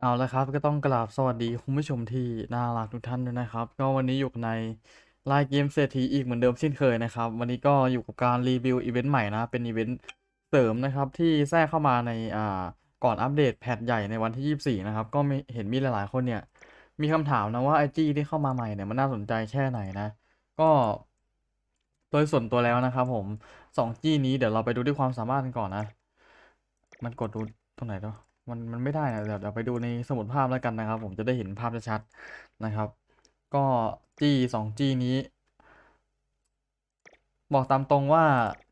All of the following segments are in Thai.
เอาละครับก็ต้องกราบสวัสดีคุณผู้ชมที่น่ารักทุกท่านด้วยนะครับ ก็วันนี้อยู่ในรายเกมเศรษฐีอีกเหมือนเดิมเช่นเคยนะครับ วันนี้ก็อยู่กับการรีวิวอีเวนต์ใหม่นะ เป็นอีเวนต์เสริมนะครับที่แทรกเข้ามาในอ่าก่อนอัปเดตแพทใหญ่ในวันที่ 24 นะครับ ก็มีเห็นมีหลายๆคนเนี่ยมีคำถามนะว่าไอจีที่เข้ามาใหม่เนี่ยมันน่าสนใจแค่ไหนนะ ก็โดยส่วนตัวแล้วนะครับผม 2G นี้เดี๋ยวเราไปดูที่ความสามารถกันก่อนนะ มันกดดูตรงไหนเนาะ มันมันไม่ได้นะเดี๋ยวเดี๋ยวไปดูในสมุดภาพแล้วกันนะครับ ผมจะได้เห็นภาพชัดๆนะครับ ก็ G 2G นี้ บอกตามตรงว่า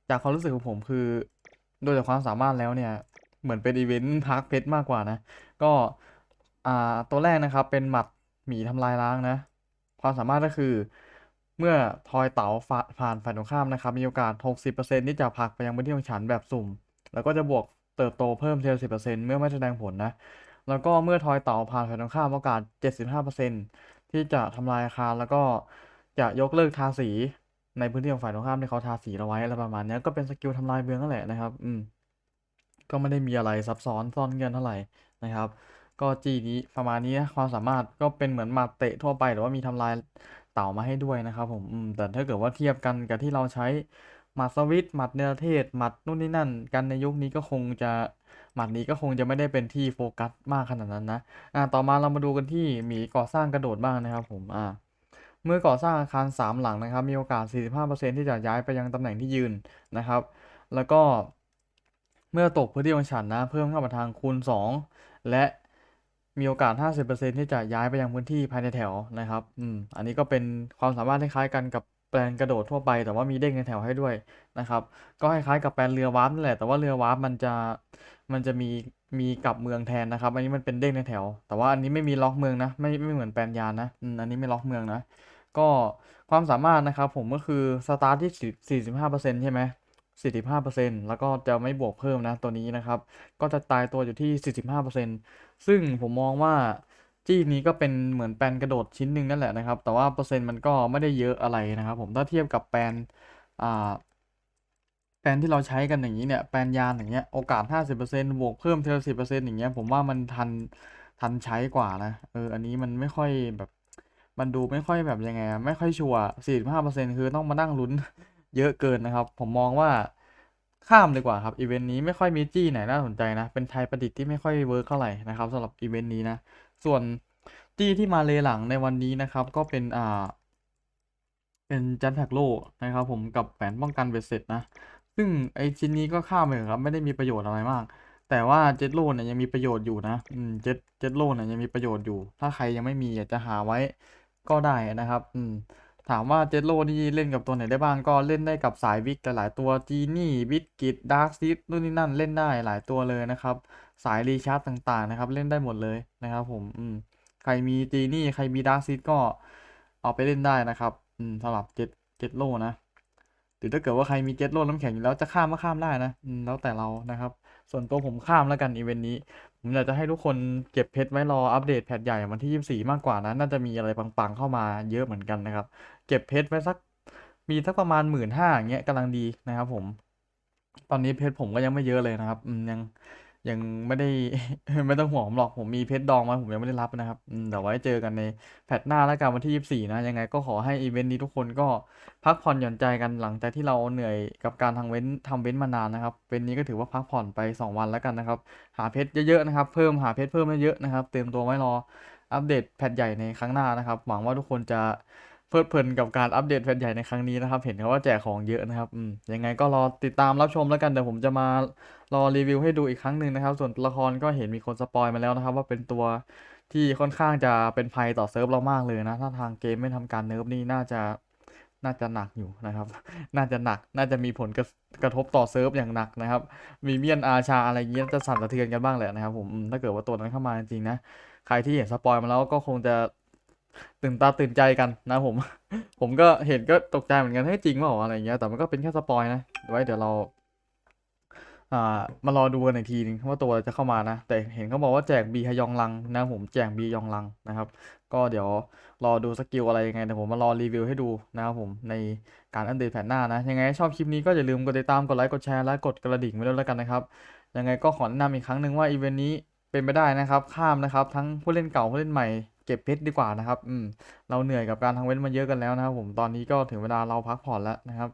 จากความรู้สึกของผมคือ โดยจากความสามารถแล้วเนี่ยเหมือนเป็นอีเวนต์พักเพชรมากกว่านะ ก็อ่าตัวแรกนะครับเป็นหมัดหมีทำลายล้างนะ ความสามารถก็คือเมื่อทอยเต๋าฝาผ่านฝ่ายตรงข้ามนะครับ มีโอกาส 60%ที่จะผลักไปยังพื้นที่ของฉันแบบสุ่ม แล้วก็จะบวก เติบโตเพิ่มเทีละ10%เมื่อไม่แสดงผลนะ แล้วก็เมื่อทอยเต๋าผ่านฝ่ายตรงข้ามโอกาส75%ที่จะทำลายอาคารแล้วก็จะยกเลิกทาสีในพื้นที่ของฝ่ายตรงข้ามที่เขาทาสีเราไว้อะไรประมาณนี้ก็เป็นสกิลทำลายเมืองนั่นแหละนะครับ อืม ก็ไม่ได้มีอะไรซับซ้อนซ่อนเงื่อนเท่าไหร่นะครับ ก็จีนี้ประมาณนี้ความสามารถก็เป็นเหมือนมัดเตะทั่วไปแต่ว่ามีทำลายเต่ามาให้ด้วยนะครับ ผม อืม แต่ถ้าเกิดว่าเทียบกันกับที่เราใช้ หมัดสวิตหมัดเนรเทศหมัดนู่นนี่นั่น กันในยุคนี้ก็คงจะหมัดนี้ก็คงจะไม่ได้เป็นที่โฟกัสมากขนาดนั้นนะอ่าต่อมาเรามาดูกันที่หมีก่อสร้างกระโดดบ้างนะครับผมอ่าเมื่อก่อสร้างอาคาร 3 หลังนะครับ มีโอกาส 45%ที่จะย้ายไปยังตำแหน่งที่ยืนนะครับ แล้วก็เมื่อตกพื้นที่ของฉันนะ เพิ่มเข้ามาทางคูณ 2 และมีโอกาส 50%ที่จะย้ายไปยังพื้นที่ภายในแถวนะครับ อืม อันนี้ก็เป็นความสามารถคล้ายกันกับ แปลนกระโดดทั่วไป แต่ว่ามีเด้งในแถวให้ด้วยนะครับ ก็คล้ายๆกับแปลนเรือวาร์ปนั่นแหละแต่ว่าเรือวาร์ปมันจะมันจะมีมีกลับเมืองแทนนะครับ อันนี้มันเป็นเด้งในแถว แต่ว่าอันนี้ไม่มีล็อกเมืองนะ ไม่ไม่เหมือนแปลนยานนะอันนี้ไม่ล็อกเมืองนะ ก็ความสามารถนะครับผมก็คือสตาร์ทที่ 45%ใช่ไหม45%แล้วก็จะไม่บวกเพิ่มนะตัวนี้นะครับ ก็จะตายตัวอยู่ที่ 45%ซึ่งผมมองว่า จี้นี้ก็เป็นเหมือนแปลนกระโดดชิ้นหนึ่งนั่นแหละนะครับ แต่ว่าเปอร์เซ็นต์มันก็ไม่ได้เยอะอะไรนะครับ ผมถ้าเทียบกับแปลนอ่าแปลนที่เราใช้กันอย่างนี้เนี่ยแปลนยานอย่างเงี้ยโอกาส 50%บวกเพิ่มเทอละ10%อย่างเงี้ยผมว่ามันทันทันใช้กว่านะเอออันนี้มันไม่ค่อยแบบมันดูไม่ค่อยแบบยังไง ไม่ค่อยชัวร์45%คือต้องมานั่งลุ้นเยอะเกินนะครับ ผมมองว่าข้ามดีกว่าครับอีเวนต์นี้ไม่ค่อยมีจี้ไหนน่าสนใจนะ เป็นไทยประดิษฐ์ที่ไม่ค่อยเวิร์กเท่าไหร่นะครับสำหรับอีเวนต์นี้นะ ส่วนจี้ที่มาเลหลังในวันนี้นะครับ ก็เป็นอ่า เป็นจันแพ็กโลนะครับ ผมกับแผนป้องกันเบ็ดเสร็จนะ ซึ่งไอชิ้นนี้ก็ข้ามไปครับ ไม่ได้มีประโยชน์อะไรมาก แต่ว่าเจ็ตโลเนี่ยยังมีประโยชน์อยู่นะอืมเจ็ตเจ็ตโลเนี่ยยังมีประโยชน์อยู่ ถ้าใครยังไม่มีอยากจะหาไว้ก็ได้นะครับ อืมถามว่าเจ็ตโลนี่เล่นกับตัวไหนได้บ้างก็เล่นได้กับสายวิกหลายตัวจีนี่วิกกิตดาร์ซิตนู่นนี่นั่นเล่นได้หลายตัวเลยนะครับ สายรีชาร์จต่างๆ นะครับ เล่นได้หมดเลยนะครับ ผมอืมใครมีจีนี่ใครมีดาร์ซิตก็เอาไปเล่นได้นะครับอืมสำหรับเจ็ตเจ็ตโลนะหรือถ้าเกิดว่าใครมีเจ็ตโลน้ำแข็งอยู่แล้วจะข้ามก็ข้ามได้นะอืมแล้วแต่เรานะครับ ส่วนตัวผมข้ามแล้วกันอีเวนต์นี้ ผมอยากจะให้ทุกคนเก็บเพชรไว้รออัปเดตแพทใหญ่วันที่ 24 มากกว่านะน่าจะมีอะไรปังๆเข้ามาเยอะเหมือนกันนะครับ เก็บเพชรไว้สักมีสักประมาณหมื่นห้าอย่างเงี้ยกำลังดีนะครับผม ตอนนี้เพชรผมก็ยังไม่เยอะเลยนะครับอืมยัง ยังไม่ได้ ไม่ต้องห่วงผมหรอกผมมีเพชรดองมาผมยังไม่ได้รับนะครับเดี๋ยวไว้เจอกันในแพทหน้าแล้วกันวันที่ 24 นะ ยังไงก็ขอให้อีเวนต์นี้ทุกคนก็พักผ่อนหย่อนใจกันหลังจากที่เราเหนื่อยกับการทำเว้นทำเว้นมานานนะครับเว้นนี้ก็ถือว่าพักผ่อนไป 2 วันแล้วกันนะครับ หาเพชรเยอะๆนะครับ เพิ่มหาเพชรเพิ่มเยอะๆนะครับ เตรียมตัวไว้รออัปเดตแพทใหญ่ในครั้งหน้านะครับ หวังว่าทุกคนจะ เพลิดเพลินกับการอัปเดตแพทใหญ่ในครั้งนี้นะครับ เห็นเขาว่าแจกของเยอะนะครับยังไงก็รอติดตามรับชมแล้วกันเดี๋ยวผมจะมารอรีวิวให้ดูอีกครั้งหนึ่งนะครับ ส่วนละครก็เห็นมีคนสปอยมาแล้วนะครับ ว่าเป็นตัวที่ค่อนข้างจะเป็นภัยต่อเซิร์ฟเรามากเลยนะ ถ้าทางเกมไม่ทำการเนิร์ฟนี่น่าจะน่าจะหนักอยู่นะครับ น่าจะหนัก น่าจะมีผลกระกระทบต่อเซิร์ฟอย่างหนักนะครับ มีเมียนอาชาอะไรเงี้ยจะสั่นสะเทือนกันบ้างแหละนะครับผมอืมถ้าเกิดว่าตัวนั้นเข้ามาจริงๆนะ ใครที่เห็นสปอยมาแล้วก็คงจะ ตื่นตาตื่นใจกันนะผม ผมก็เห็นก็ตกใจเหมือนกันเฮ้ยจริงเปล่าอะไรเงี้ยแต่มันก็เป็นแค่สปอยนะไว้เดี๋ยวเรา อ่ามารอดูกันอีกทีนึงว่าตัวจะเข้ามานะ แต่เห็นเขาบอกว่าแจกบีฮยองลังนะผมแจกบียองลังนะครับ ก็เดี๋ยวรอดูสกิลอะไรยังไงเดี๋ยวผมมารอรีวิวให้ดูนะครับผมในการอัปเดตแผนหน้านะ ยังไงชอบคลิปนี้ก็อย่าลืมกดติดตามกดไลค์กดแชร์และกดกระดิ่งไว้ด้วยแล้วกันนะครับยังไงก็ขอแนะนำอีกครั้งหนึ่งว่าอีเวนต์นี้เป็นไปได้นะครับ ข้ามนะครับ ทั้งผู้เล่นเก่าผู้เล่นใหม่ เก็บเพชรดีกว่านะครับอืมเราเหนื่อยกับการทำเว้นมาเยอะกันแล้วนะครับผมตอนนี้ก็ถึงเวลาเราพักผ่อนแล้วนะครับ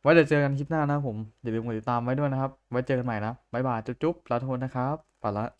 ไว้เดี๋ยวเจอกันคลิปหน้านะผมอย่าลืมกดติดตามไว้ด้วยนะครับ ไว้เจอกันใหม่นะบ๊ายบายจุ๊บๆลาทุกคนนะครับไปละ